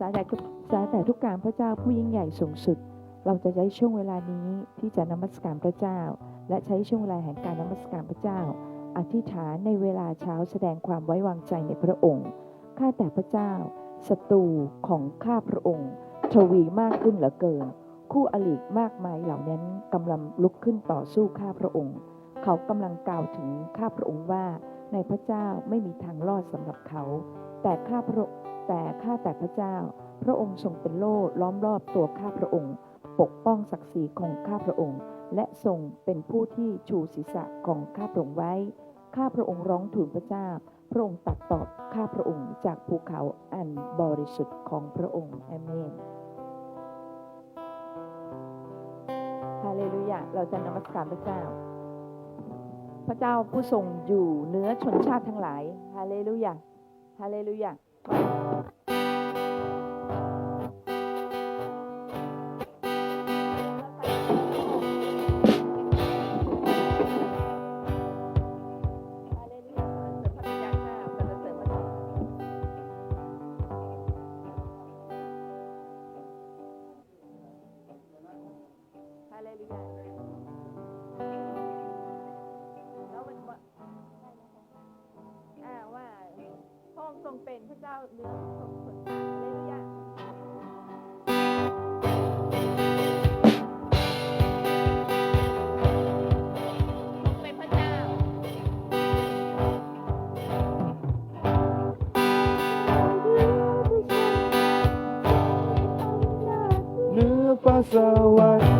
สาแต่ทุกสาแต่ทุกการพระเจ้าผู้ยิ่งใหญ่สูงสุด เราจะใช้ช่วงเวลานี้ที่จะนมัสการพระเจ้า และใช้ช่วงเวลาแห่งการนมัสการพระเจ้า อธิษฐานในเวลาเช้าแสดงความไว้วางใจในพระองค์ ข้าแต่พระเจ้าศัตรูของข้าพระองค์ทวีมากขึ้นเหลือเกิน คู่อริมากมายเหล่านั้นกำลังลุกขึ้นต่อสู้ข้าพระองค์ เขากำลังกล่าวถึงข้าพระองค์ว่าในพระเจ้าไม่มีทางรอดสำหรับเขา แต่ข้าพระ แต่ข้าแต่พระเจ้า พระองค์ทรงเป็นโล่ล้อมรอบตัวข้าพระองค์ ปกป้องศักดิ์ศรีของข้าพระองค์ และทรงเป็นผู้ที่ชูศีรษะของข้าพระองค์ไว้ ข้าพระองค์ร้องทูลพระเจ้า พระองค์ตัดตอบข้าพระองค์จากภูเขาอันบริสุทธิ์ของพระองค์อเมนฮาเลลูยาเราจะนมัสการพระเจ้า พระเจ้าผู้ทรงอยู่เหนือชนชาติทั้งหลาย ฮาเลลูยา ฮาเลลูยา เ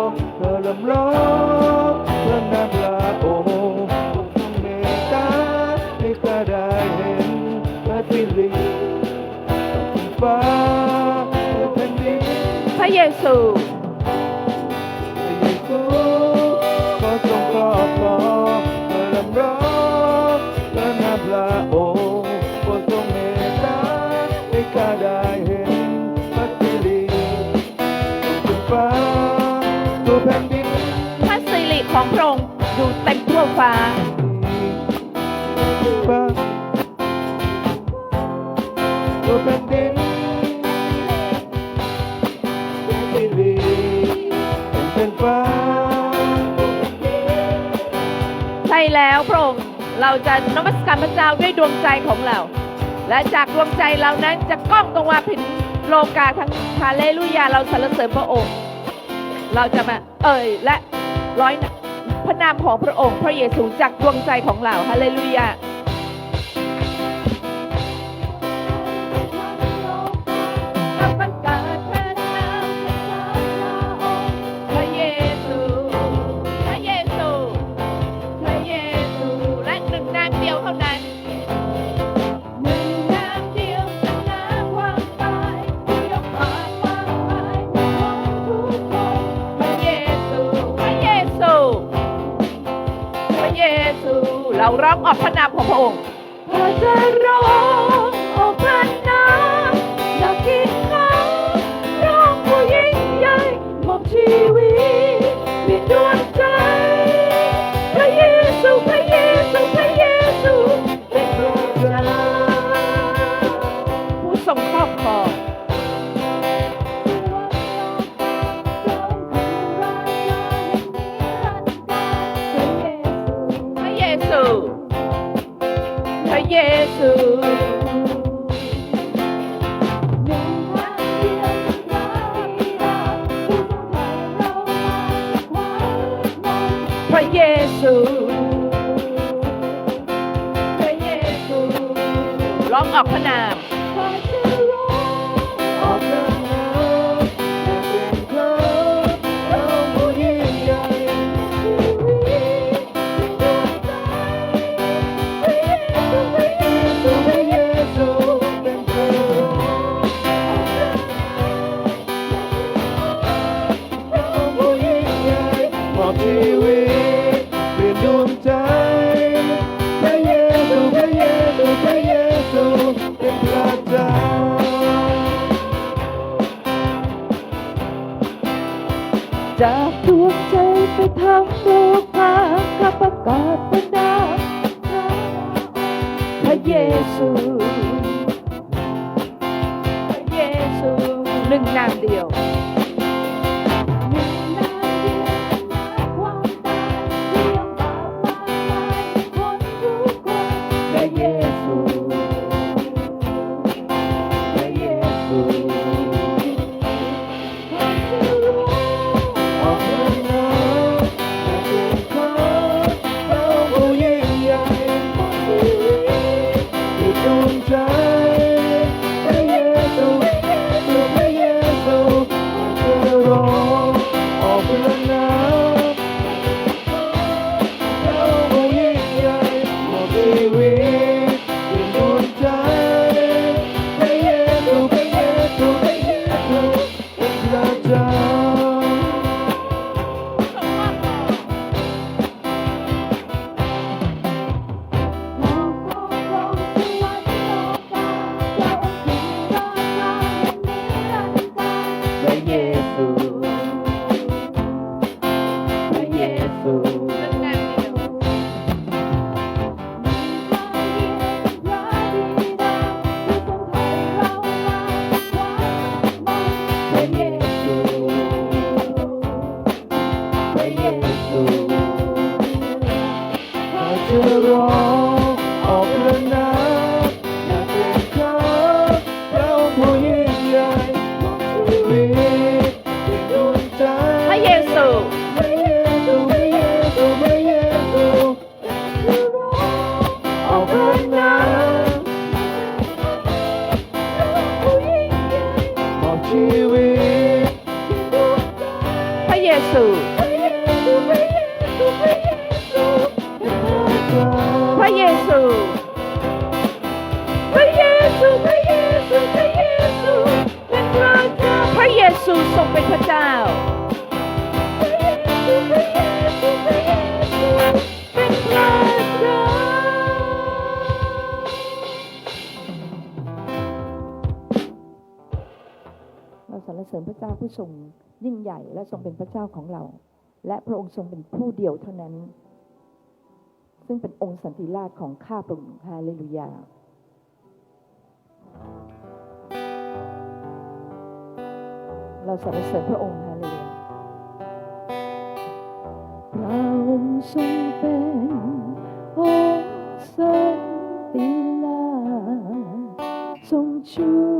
สู่พระสิริของพงค์อยู่เต็มทั่วฟ้าตัวแผ่นดิน แล้วพระองค์เราจะนมัสการพระเจ้าด้วยดวงใจของเรา และจากดวงใจเรานั้นจะก้องตรงมาผินโลกาทั้งฮาเลลูยาเราสรรเสริญพระองค์ เราจะมาเอ่ยและร้อยพระนามของพระองค์ พระเยซูจากดวงใจของเราฮาเลลูยา เยซู เรารับออกพนามของพระองค์พระเจ้า ผู้ทรงยิ่งใหญ่และทรงเป็นพระเจ้าของเรา และพระองค์ทรงเป็นผู้เดียวเท่านั้น ซึ่งเป็นองค์สันติราชของข้าพระองค์ฮาเลลูยาเราสรรเสริญพระองค์ฮาเลลูยาพระองค์ทรงเป็นองค์สันติราชทรงช่วย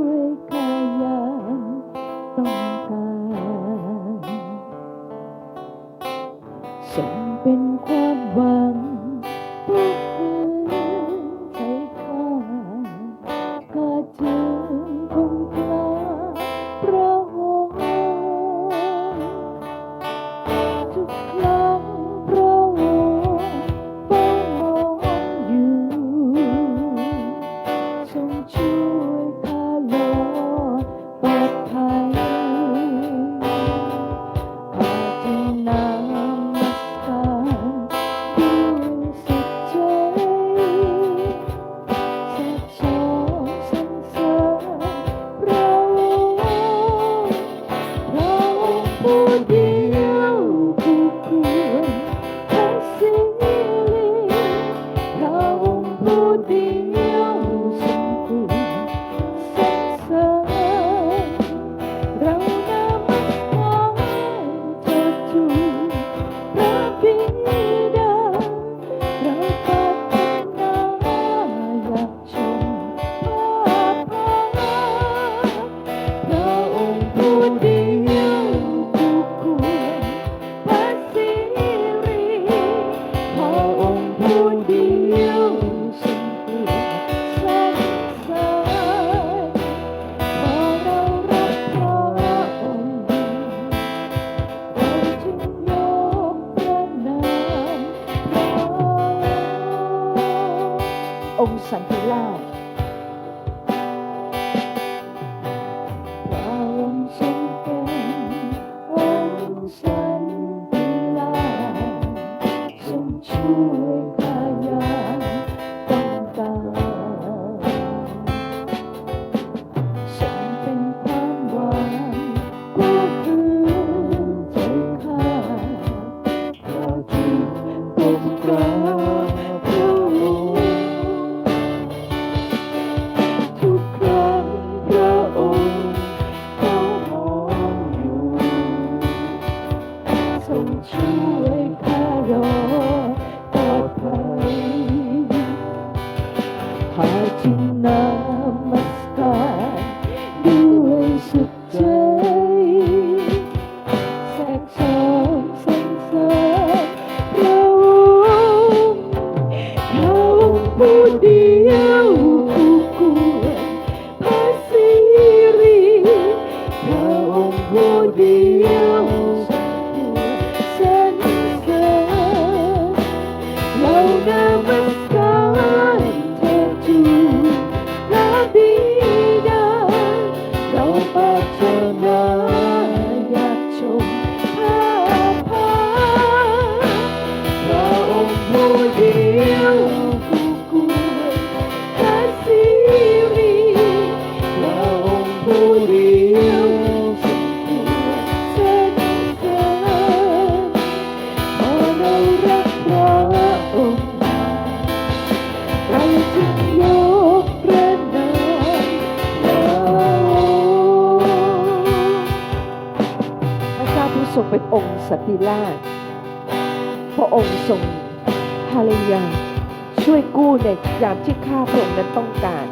ในยามที่ข้าพระองค์นั้นต้องการ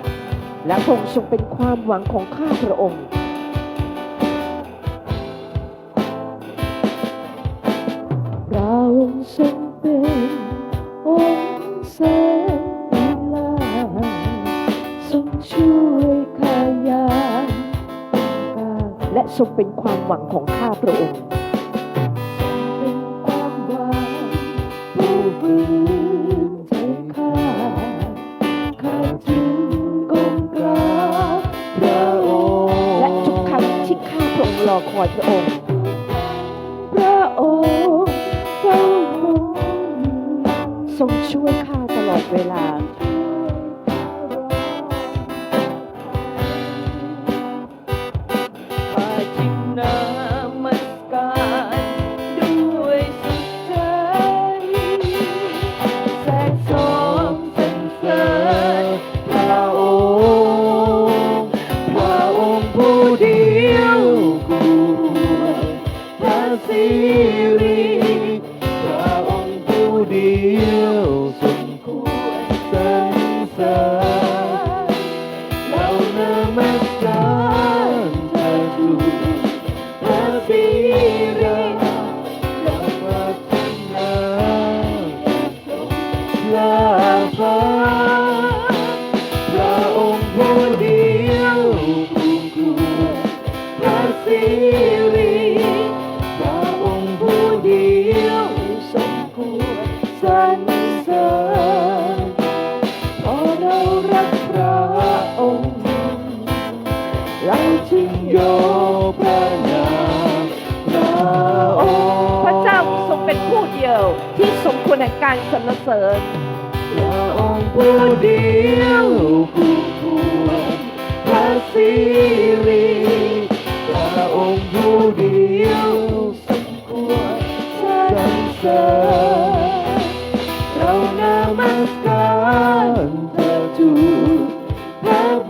และพระองค์ทรงเป็นความหวังของข้าพระองค์พระทรงเป็นองค์แสนดีลาทรงช่วยขยายและทรงเป็นความหวัง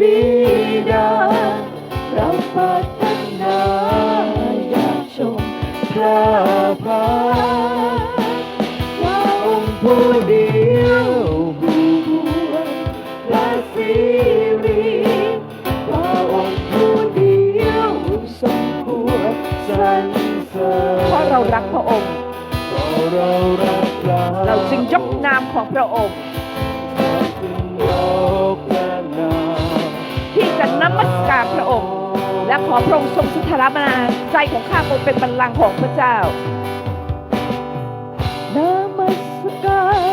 bidang rapatan na yaksong trabahan Waong puliw bubuan lasiri Waong puliw sangkuan sansa เพราะเรารักพระองค์ เรารักเรา เราจึงยกนามของพระองค์ และขอพระองค์ทรงสุธรมนาใจของข้าพระองค์เป็นบัลลังก์ของพระเจ้านมัสการ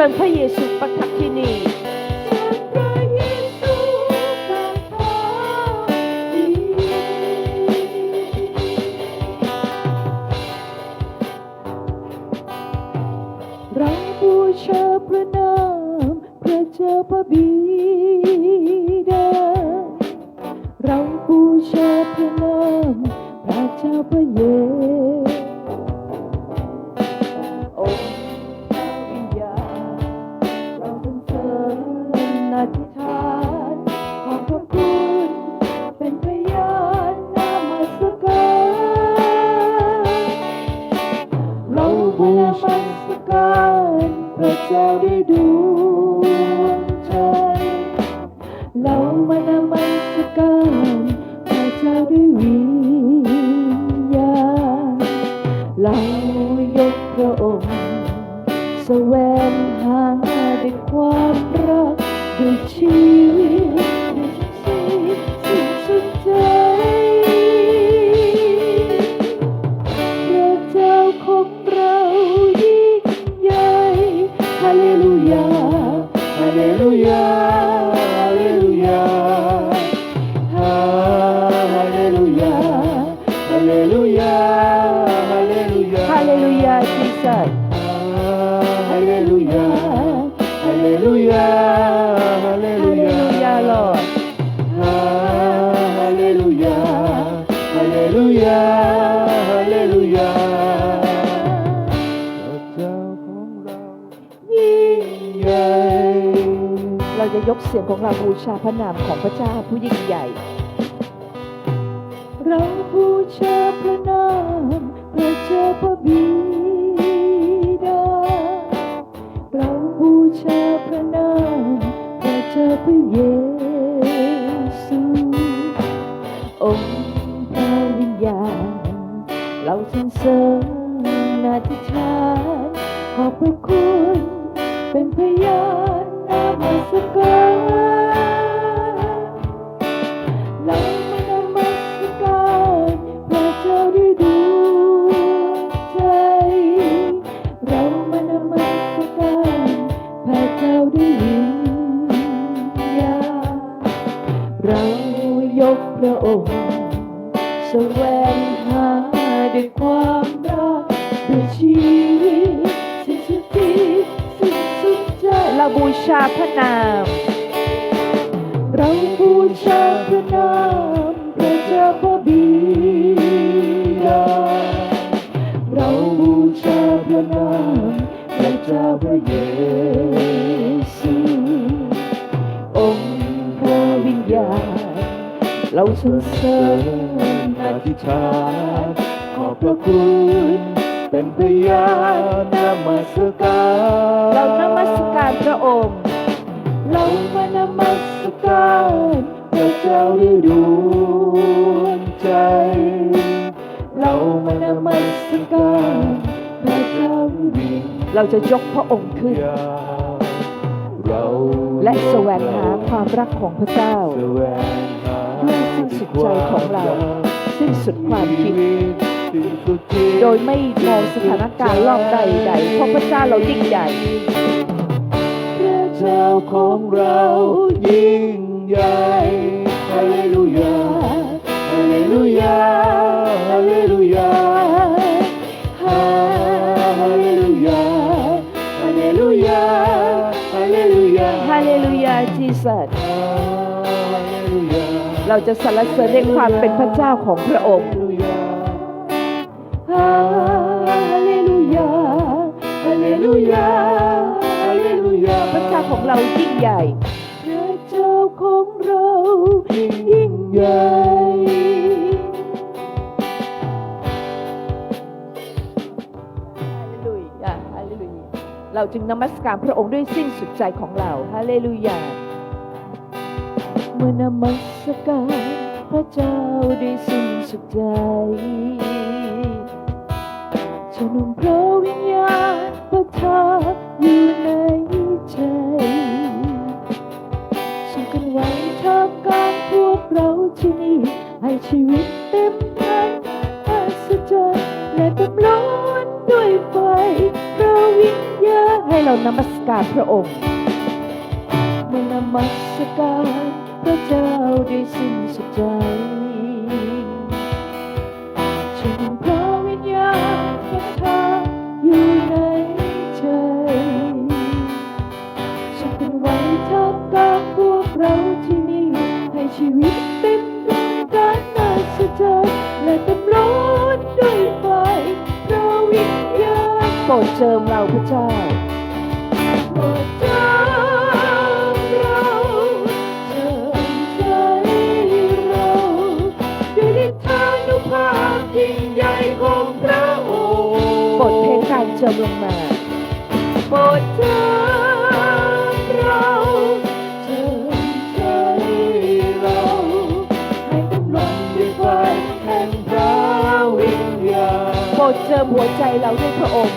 เชิญพระยซู นามัสการพระเจ้าด้วยวิญญาเรายกพระองค์แสวง เราจะยกเสียงของเราบูชาพระนามของพระเจ้าผู้ยิ่งใหญ่ เราบูชาพระนามพระเจ้าพระบิดา เราบูชาพระนามพระเจ้าพระเยซูองค์พระวิญญาณเราสรรเสริญ เราบูชาพระนาม เราบูชาพระนามพระเจ้าพระบิดาเราบูชาพระนามพระเจ้าพระเยซูองค์พระวิญญาณเราสรรเสริญอธิษฐานขอบพระคุณ เป็นพยานนมัสการเรานมัสการพระองค์ เรามานมัสการพระเจ้าด้วยดวงใจ เรามานมัสการพระเจ้าด้วยวิญญาณเราจะยกพระองค์ขึ้นเราและแสวงหาความรักของพระเจ้าแสวงหาด้วยสิ้นสุดใจของเรา สิ้นสุดความคิดสิ้นสุดจิต โดยไม่มองสถานการณ์รอบใดๆเพราะพระเจ้าเรายิ่งใหญ่พระเจ้าของเรายิ่งใหญ่ฮาเลลูยาฮาเลลูยาฮาเลลูยาฮาเลลูยาฮาเลลูยาฮาเลลูยาฮาเลลูยาจีสัสฮาเลลูยาเราจะสรรเสริญในความเป็นพระเจ้าของพระองค์ฮาเลลูยาฮาเลลูยาฮาเลลูยาฮาเลลูยาพระเจ้าของเรายิ่งใหญ่พระเจ้าของเรายิ่งใหญ่ฮาเลลูยาฮาเลลูยาเราจึงนมัสการพระองค์ด้วยสิ้นสุดใจของเราฮาเลลูยาเมื่อนมัสการพระเจ้าด้วยสิ้นสุดใจ จะนมพระวิญญาณประทับอยู่ในใจส่งกันไว้ท่ามกลางพวกเราที่นี่ให้ชีวิตเต็มพันอัศจรรย์และเต็มล้นด้วยไฟพระวิญญาณให้เรานมัสการพระองค์เมื่อนมัสการพระเจ้าด้วยสิ้นสุดใจ ปรดเจิมเราพระเจ้าโปรดเจิมเราเจิมใจเราด้วยฤทธานุภาพยิ่งใหญ่ของพระองค์บทเพลงการเจิมลงมาโปรดเจิมเราเจิมใจเราให้เต็มล้นด้วยไฟแห่งพระวิญญาณโปรดเจิมหัวใจเราด้วยพระองค์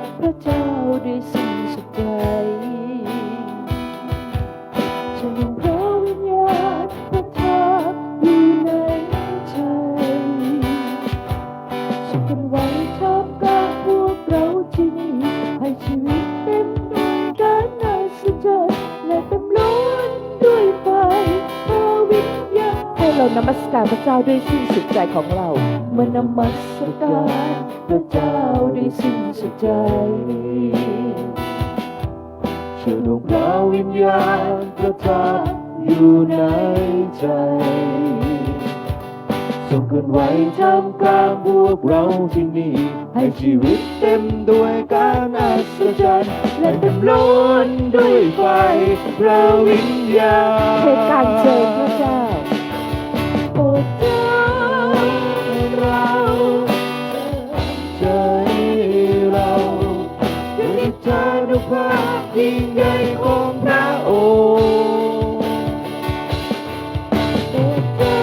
พระเจ้าด้วยสิ่งสุดใจจะลงพระวิญญาณประทับอยู่ในใจสุขกันไว้ทับกลาพวกเราที่นี่ให้ชีวิตเต็มด้วยการน่าสนใจและเต็มล้นด้วยไฟพระวิญญาณให้เรานมัสการพระเจ้าด้วยสิ่งสุดใจของเรามานมัสการพระเจ้า สิ้นสุดใจเชื่อดวงพระวิญญาณประทับอยู่ในใจส่งกันไว้ท่ามกลางพวกเราที่นี่ให้ชีวิตเต็มด้วยการอัศจรรย์และเต็มล้นด้วยไฟพระวิญญาณเพลงการเจิ ยิ่งใหญ่ของพระองค์โปรดเจิ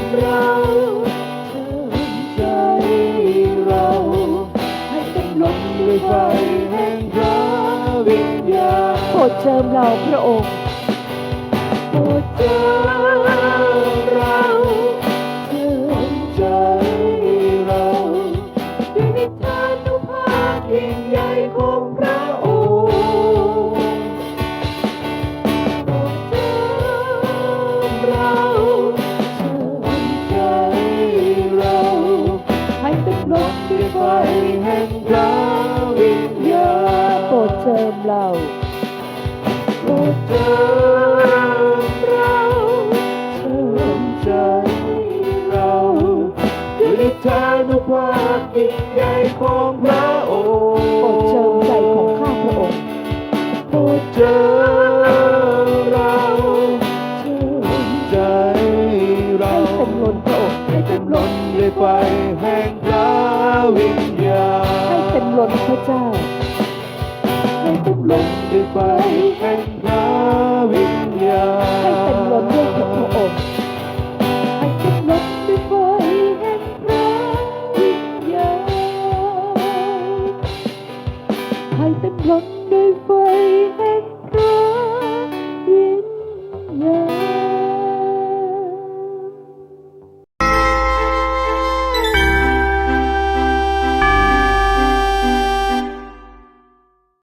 มเราใจเราให้เต็มล้นด้วยไฟแห่งพระวิญญาณโปรดเจิมเราพระองค์ ยิ่งใหญ่ของพระ